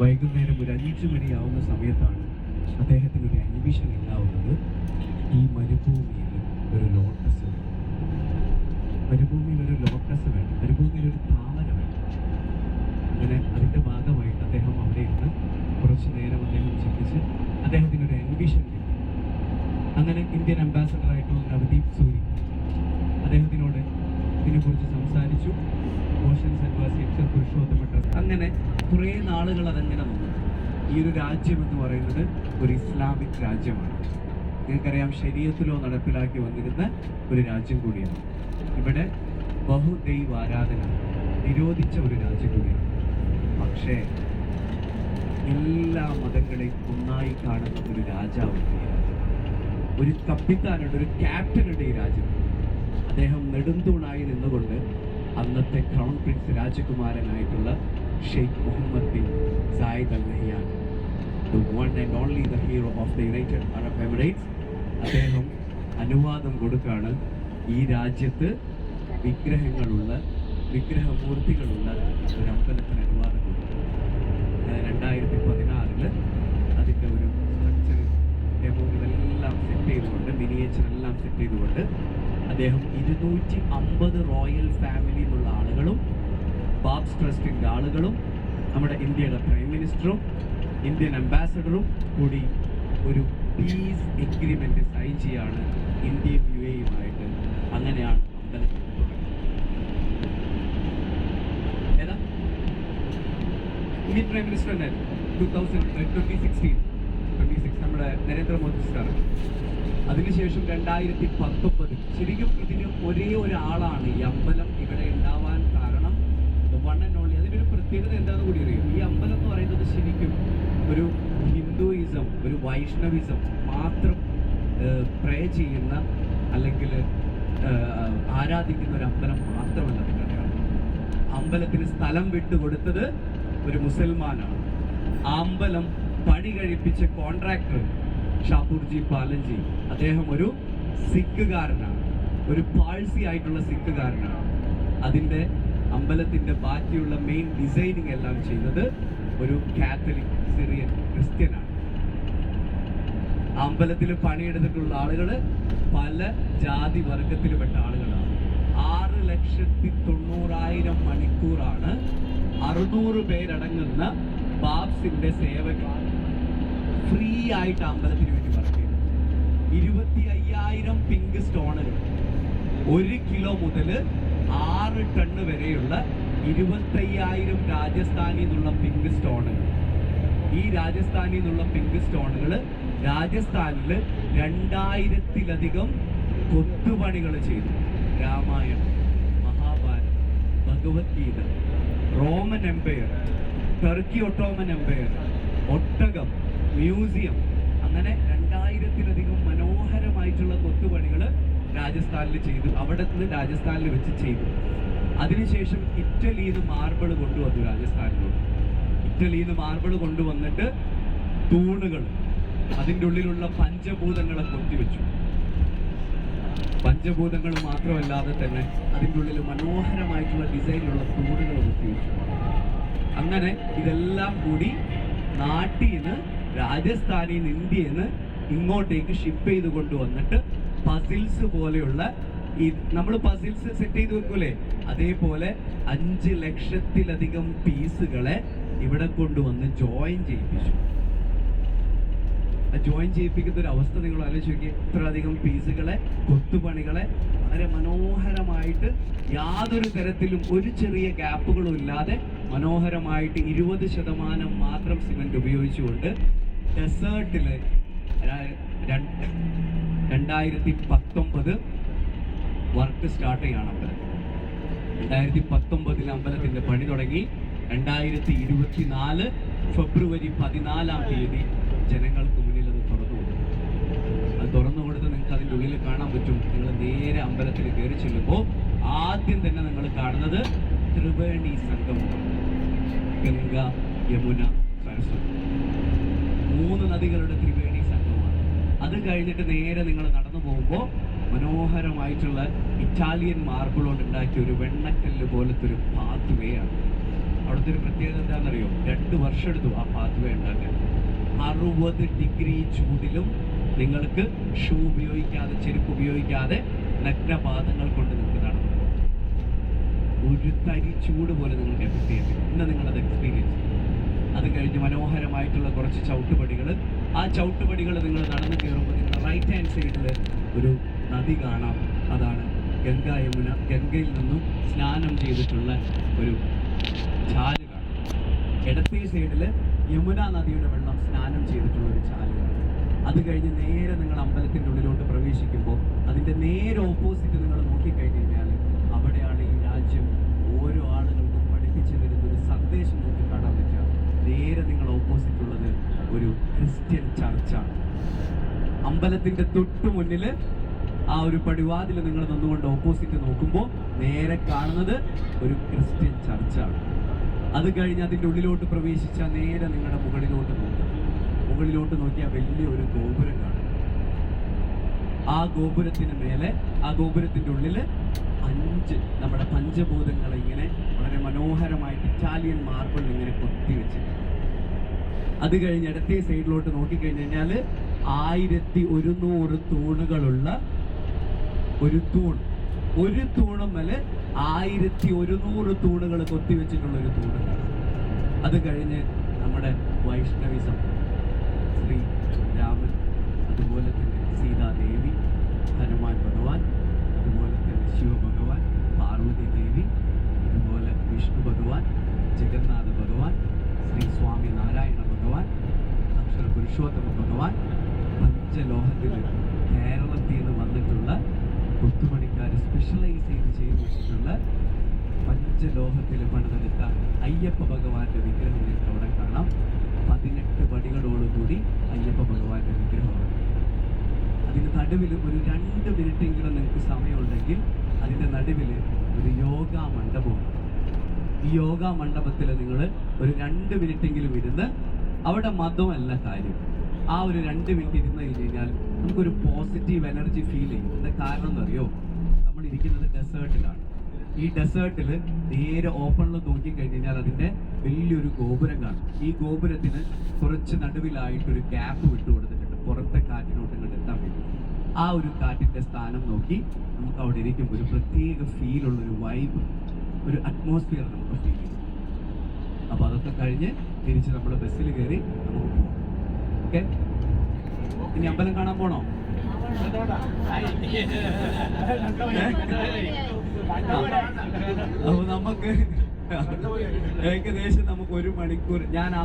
വൈകുന്നേരം ഒരു അഞ്ചു മണിയാവുന്ന സമയത്താണ് അദ്ദേഹത്തിന് ഒരു അൻവിഷൻ ഉണ്ടാവുന്നത്. ഈ മരുഭൂമിയിൽ ഒരു ലോട്ടസ് മരുഭൂമിയിൽ ഒരു ലോട്ടസ് വേണം. മരുഭൂമിയിൽ ഒരു താമര വേണം. അങ്ങനെ അതിന്റെ ഭാഗമായിട്ട് അദ്ദേഹം അവിടെ ഇരുന്ന് കുറച്ച് നേരം അദ്ദേഹം ചിന്തിച്ച് അദ്ദേഹത്തിന് ഒരു അൻവിഷൻ കിട്ടി. അങ്ങനെ ഇന്ത്യൻ അംബാസഡർ ആയിട്ടുള്ള നവദീപ് സൂരി അദ്ദേഹത്തിനോട് ഇതിനെക്കുറിച്ച് സംസാരിച്ചു. മോഷൻ സെൻവാസിയക്സർ പുരുഷോത്തമ ട്രസ്റ്റ് അങ്ങനെ കുറേ നാളുകൾ അതങ്ങനെ വന്നു. ഈ ഒരു രാജ്യം എന്ന് പറയുന്നത് ഒരു ഇസ്ലാമിക് രാജ്യമാണ്. നിങ്ങൾക്കറിയാം ശരീരത്തിലോ നടപ്പിലാക്കി വന്നിരുന്ന ഒരു രാജ്യം കൂടിയാണ്. ഇവിടെ ബഹുദൈവ ആരാധന നിരോധിച്ച ഒരു രാജ്യം കൂടിയാണ്. പക്ഷേ എല്ലാ മതങ്ങളെയും ഒന്നായി കാണുന്ന ഒരു രാജ്യം. ഒരു കപ്പിത്താനുണ്ട് ഒരു ക്യാപ്റ്റനുണ്ട് ഈ രാജ്യത്ത് അദ്ദേഹം നെടുന്തൂണായി നിന്നുകൊണ്ട് അന്നത്തെ crown prince രാജകുമാരനായിട്ടുള്ള Sheikh Mohammed bin Zayed Al Nahyan the one and only the hero of the United Arab Emirates അദ്ദേഹം അനുവാദം കൊടുക്കുകയാണ് ഈ രാജ്യത്ത് വിഗ്രഹങ്ങളുള്ള വിഗ്രഹമൂർത്തികളുള്ള ഒരു അമ്പലത്തിന് അനുവാദം കൊടുത്തു. രണ്ടായിരത്തി പതിനാറിൽ അതിന്റെ ഒരു സ്ട്രക്ചർ ഡെമോകളെല്ലാം സെറ്റ് ചെയ്തുകൊണ്ട് മിനിയേച്ചർ എല്ലാം സെറ്റ് ചെയ്തുകൊണ്ട് അദ്ദേഹം ഇരുന്നൂറ്റി അമ്പത് റോയൽ ഫാമിലി എന്നുള്ള ആളുകളും ബാബ്സ് ട്രസ്റ്റിന്റെ ആളുകളും നമ്മുടെ ഇന്ത്യയുടെ പ്രൈം മിനിസ്റ്ററും ഇന്ത്യൻ അംബാസഡറും കൂടി ഒരു പീസ് എഗ്രിമെന്റ് സൈൻ ചെയ്യാണ് ഇന്ത്യയും യു എയുമായിട്ട് അങ്ങനെയാണ് അമ്പലത്തിൽ ഏതാ? ഇന്ത്യൻ പ്രൈം മിനിസ്റ്റർ ഉണ്ടായിരുന്നു two thousand twenty sixteen twenty six നമ്മുടെ നരേന്ദ്രമോദി സാർ അതിനുശേഷം രണ്ടായിരത്തി പത്തൊമ്പത് ശരിക്കും ഇതിന് ഒരേ ഒരാളാണ് ഈ അമ്പലം ഇവിടെ ഉണ്ടാവാൻ വൺ ആൻഡ് ഓൺലി അതിനൊരു പ്രത്യേകത എന്താണെന്ന് കൂടി അറിയും? ഈ അമ്പലം എന്ന് പറയുന്നത് ശരിക്കും ഒരു ഹിന്ദുയിസം ഒരു വൈഷ്ണവിസം മാത്രം പ്രേ ചെയ്യുന്ന അല്ലെങ്കിൽ ആരാധിക്കുന്ന ഒരു അമ്പലം മാത്രമല്ല നിങ്ങൾക്കറിയാം അമ്പലത്തിന് സ്ഥലം വിട്ടുകൊടുത്തത് ഒരു മുസൽമാനാണ്. അമ്പലം പണി കഴിപ്പിച്ച കോൺട്രാക്ടർ ഷാപ്പൂർജി പാലൻജി അദ്ദേഹം ഒരു സിഖുകാരനാണ്. ഒരു പാഴ്സി ആയിട്ടുള്ള സിഖുകാരനാണ്. അതിന്റെ അമ്പലത്തിന്റെ ബാക്കിയുള്ള മെയിൻ ഡിസൈനിങ് എല്ലാം ചെയ്യുന്നത് ഒരു കാത്തലിക് സിറിയൻ ക്രിസ്ത്യനാണ് അമ്പലത്തിൽ പണിയെടുത്തിട്ടുള്ള ആളുകൾ പല ജാതി വർഗത്തിൽപ്പെട്ട ആളുകളാണ്. ആറ് ലക്ഷത്തി തൊണ്ണൂറായിരം മണിക്കൂറാണ് അറുന്നൂറ് പേരടങ്ങുന്ന ബാബ്സിന്റെ സേവകർ ഫ്രീ ആയിട്ട് അമ്പലത്തിന് വേണ്ടി വർക്ക് ചെയ്തു ഇരുപത്തി അയ്യായിരം പിങ്ക് സ്റ്റോണുകൾ ഒരു കിലോ മുതൽ ആറ് ടണ്ണ് വരെയുള്ള ഇരുപത്തയ്യായിരം രാജസ്ഥാനിൽ നിന്നുള്ള പിങ്ക് സ്റ്റോണുകൾ ഈ രാജസ്ഥാനിൽ നിന്നുള്ള പിങ്ക് സ്റ്റോണുകൾ രാജസ്ഥാനിൽ രണ്ടായിരത്തിലധികം കൊത്തുപണികൾ ചെയ്തു. Ramayanam Mahabharatam Bhagavad Gita Roman empire Turkey Ottoman empire ഒട്ടകം മ്യൂസിയം അങ്ങനെ രണ്ടായിരത്തിലധികം മനോഹരമായിട്ടുള്ള കൊത്തുപണികൾ രാജസ്ഥാനിൽ ചെയ്തു. അവിടെ നിന്ന് രാജസ്ഥാനിൽ വെച്ച് ചെയ്തു. അതിനുശേഷം ഇറ്റലിയിൽ നിന്ന് മാർബിൾ കൊണ്ടുവന്നു രാജസ്ഥാനിലോട്ട്. ഇറ്റലിയിൽ നിന്ന് മാർബിൾ കൊണ്ടുവന്നിട്ട് തൂണുകൾ അതിന്റെ ഉള്ളിലുള്ള പഞ്ചഭൂതങ്ങളെ കൊത്തിവെച്ചു പഞ്ചഭൂതങ്ങൾ മാത്രമല്ലാതെ തന്നെ അതിന്റെ ഉള്ളിൽ മനോഹരമായിട്ടുള്ള ഡിസൈനിലുള്ള തൂണുകൾ കൊത്തിവെച്ചു അങ്ങനെ ഇതെല്ലാം കൂടി നാട്ടിൽ നിന്ന് രാജസ്ഥാനിൽ നിന്ന് ഇന്ത്യയിൽ നിന്ന് ഇങ്ങോട്ടേക്ക് ഷിപ്പ് ചെയ്ത് കൊണ്ടുവന്നിട്ട് പസിൽസ് പോലെയുള്ള ഈ നമ്മൾ പസിൽസ് സെറ്റ് ചെയ്ത് വെക്കൂലേ? അതേപോലെ അഞ്ച് ലക്ഷത്തിലധികം പീസുകളെ ഇവിടെ കൊണ്ടുവന്ന് ജോയിൻ ചെയ്യിപ്പിച്ചു. ജോയിൻ ചെയ്യിപ്പിക്കുന്ന ഒരു അവസ്ഥ നിങ്ങൾ ആലോചിച്ച് നോക്കി ഇത്ര അധികം പീസുകളെ കൊത്തുപണികളെ വളരെ മനോഹരമായിട്ട് യാതൊരു തരത്തിലും ഒരു ചെറിയ ഗ്യാപ്പുകളും ഇല്ലാതെ മനോഹരമായിട്ട് ഇരുപത് ശതമാനം മാത്രം സിമെന്റ് ഉപയോഗിച്ചുകൊണ്ട് ഡെസേർട്ടിൽ രണ്ടായിരത്തി പത്തൊമ്പത് വർക്ക് സ്റ്റാർട്ട് ചെയ്യണം അമ്പലത്തിൽ രണ്ടായിരത്തി പത്തൊമ്പതിൽ അമ്പലത്തിന്റെ പണി തുടങ്ങി. രണ്ടായിരത്തി ഇരുപത്തിനാല് ഫെബ്രുവരി പതിനാലാം തീയതി ജനങ്ങൾക്ക് മുന്നിൽ അത് തുറന്നു കൊടുക്കും അത് തുറന്നു കൊടുത്ത് നിങ്ങൾക്ക് അതിന്റെ ഉള്ളിൽ കാണാൻ പറ്റും. നിങ്ങൾ നേരെ അമ്പലത്തിൽ കയറി ചെല്ലുമ്പോൾ ആദ്യം തന്നെ നിങ്ങൾ കാണുന്നത് ത്രിവേണി സംഗമം ഗംഗ യമുന സരസ്വതി. മൂന്ന് നദികളുടെ ത്രിവേണി അത് കഴിഞ്ഞിട്ട് നേരെ നിങ്ങൾ നടന്നു പോകുമ്പോൾ മനോഹരമായിട്ടുള്ള ഇറ്റാലിയൻ മാർബിൾ കൊണ്ട് ഉണ്ടാക്കിയ ഒരു വെണ്ണക്കല്ല് പോലത്തെ ഒരു പാത്ത് വേ ആണ്. അവിടുത്തെ ഒരു പ്രത്യേകത എന്താണെന്നറിയോ? രണ്ട് വർഷം എടുത്തു ആ പാത്വേ ഉണ്ടാക്കാൻ. അറുപത് ഡിഗ്രി ചൂടിലും നിങ്ങൾക്ക് ഷൂ ഉപയോഗിക്കാതെ ചെരുപ്പ് ഉപയോഗിക്കാതെ നഗ്നപാദങ്ങൾ കൊണ്ട് നിങ്ങൾക്ക് നടന്നു. ഒരു തരി ചൂട് പോലെ നിങ്ങൾക്ക് എഫക്ട് ചെയ്യത്തില്ല ഇന്ന് നിങ്ങളത് എക്സ്പീരിയൻസ് ചെയ്യും. അത് കഴിഞ്ഞ് മനോഹരമായിട്ടുള്ള കുറച്ച് ചവിട്ടുപടികൾ. ആ ചവിട്ടുപടികൾ നിങ്ങൾ നടന്നു കയറുമ്പോൾ നിങ്ങളുടെ റൈറ്റ് ഹാൻഡ് സൈഡിൽ ഒരു നദി കാണാം. അതാണ് ഗംഗ യമുന. ഗംഗയിൽ നിന്നും സ്നാനം ചെയ്തിട്ടുള്ള ഒരു ചാൽ കാണാം. ഇടത്തേ സൈഡിൽ യമുന നദിയുടെ വെള്ളം സ്നാനം ചെയ്തിട്ടുള്ള ഒരു ചാൽ കാണാം. അത് കഴിഞ്ഞ് നേരെ നിങ്ങൾ അമ്പലത്തിന്റെ ഉള്ളിലോട്ട് പ്രവേശിക്കുമ്പോൾ അതിന്റെ നേരെ ഓപ്പോസിറ്റ് നിങ്ങൾ നോക്കിക്കഴിഞ്ഞാൽ കഴിഞ്ഞാൽ അവിടെയാണ് ഈ രാജ്യം ഓരോ ആളുകൾക്കും പഠിപ്പിച്ചു തരുന്ന ഒരു സന്ദേശം നിങ്ങൾക്ക് കാണാൻ പറ്റുക നേരെ നിങ്ങൾ ഓപ്പോസിറ്റ് ഉള്ളത് ഒരു ക്രിസ്ത്യൻ ചർച്ചാണ്. അമ്പലത്തിന്റെ തൊട്ടു മുന്നിൽ ആ ഒരു പടിവാതിൽ നിങ്ങൾ നിന്നുകൊണ്ട് ഓപ്പോസിറ്റ് നോക്കുമ്പോൾ നേരെ കാണുന്നത് ഒരു ക്രിസ്ത്യൻ ചർച്ചാണ്. അത് കഴിഞ്ഞ് അതിന്റെ ഉള്ളിലോട്ട് പ്രവേശിച്ചാൽ നേരെ നിങ്ങളുടെ മുകളിലോട്ട് നോക്കുക. മുകളിലോട്ട് നോക്കിയാൽ വലിയ ഒരു ഗോപുരം കാണും. ആ ഗോപുരത്തിന് മേലെ ആ ഗോപുരത്തിന്റെ ഉള്ളിൽ അഞ്ച് നമ്മുടെ പഞ്ചഭൂതങ്ങളെ ഇങ്ങനെ വളരെ മനോഹരമായിട്ട് ഇറ്റാലിയൻ മാർബിൾ ഇങ്ങനെ കൊത്തി വെച്ചിട്ടുണ്ട്. അത് കഴിഞ്ഞ് ഇടത്തെ സൈഡിലോട്ട് നോക്കിക്കഴിഞ്ഞ് കഴിഞ്ഞാൽ ആയിരത്തി ഒരുന്നൂറ് തൂണുകളുള്ള ഒരു തൂൺ. ഒരു തൂണും മേലെ ആയിരത്തി ഒരുന്നൂറ് തൂണുകൾ കൊത്തി വെച്ചിട്ടുള്ള ഒരു തൂണുകൾ അത് കഴിഞ്ഞ് നമ്മുടെ വൈഷ്ണവിസം ശ്രീ രാമൻ അതുപോലെ തന്നെ സീതാദേവി ഹനുമാൻ ഭഗവാൻ അതുപോലെ തന്നെ ശിവഭഗവാൻ പാർവതി ദേവി അതുപോലെ വിഷ്ണു ഭഗവാൻ ജഗന്നാഥ ഭഗവാൻ ശ്രീ സ്വാമി നാരായണ ഭഗവാൻ അക്ഷര പുരുഷോത്തമ ഭഗവാൻ പഞ്ചലോഹത്തിൽ കേരളത്തിൽ നിന്ന് വന്നിട്ടുള്ള കൊത്തുപണിക്കാർ സ്പെഷ്യലൈസ് ചെയ്ത് ചെയ്തു വെച്ചിട്ടുള്ള പഞ്ചലോഹത്തിൽ പണിതെടുത്ത അയ്യപ്പ ഭഗവാന്റെ വിഗ്രഹം നിങ്ങൾക്ക് അവിടെ കാണാം. പതിനെട്ട് പടികളോടുകൂടി അയ്യപ്പ ഭഗവാന്റെ വിഗ്രഹമാണ്. അതിന് നടുവിൽ ഒരു രണ്ട് മിനിറ്റെങ്കിലും നിങ്ങൾക്ക് സമയമുണ്ടെങ്കിൽ അതിന്റെ നടുവിൽ ഒരു യോഗ മണ്ഡപമുണ്ട് ഈ യോഗ മണ്ഡപത്തിൽ നിങ്ങൾ ഒരു രണ്ട് മിനിറ്റെങ്കിലും ഇരുന്ന് അവിടെ മതമല്ല കാര്യം. ആ ഒരു രണ്ട് മിനിറ്റ് ഇരുന്ന് കഴിഞ്ഞാൽ നമുക്കൊരു പോസിറ്റീവ് എനർജി ഫീൽ ചെയ്യും. എന്താ കാരണം എന്നറിയോ? നമ്മൾ ഇരിക്കുന്നത് ഡെസേർട്ടിലാണ്. ഈ ഡെസേർട്ടിൽ നേരെ ഓപ്പണിൽ നോക്കി കഴിഞ്ഞ് കഴിഞ്ഞാൽ അതിന്റെ വലിയൊരു ഗോപുരം കാണും. ഈ ഗോപുരത്തിന് കുറച്ച് നടുവിലായിട്ടൊരു ഗ്യാപ്പ് വിട്ടു കൊടുത്തിട്ടുണ്ട് പുറത്തെ കാറ്റിനോട്ട് ഇങ്ങോട്ട് എത്താൻ വേണ്ടി. ആ ഒരു കാറ്റിന്റെ സ്ഥാനം നോക്കി അവിടെ ഇരിക്കുമ്പോൾ ഒരു പ്രത്യേക ഫീലുള്ള ഒരു വൈബ് ഒരു അറ്റ്മോസ്ഫിയർ നമുക്ക് ഫീൽ ചെയ്യും. അപ്പൊ അതൊക്കെ കഴിഞ്ഞ് തിരിച്ച് നമ്മൾ ബസ്സിൽ കയറി നമുക്ക് പോകാം ഓക്കെ ഇനി അമ്പലം കാണാൻ പോണോ? അപ്പൊ നമുക്ക് ഏകദേശം നമുക്ക് ഒരു മണിക്കൂർ ഞാൻ ആ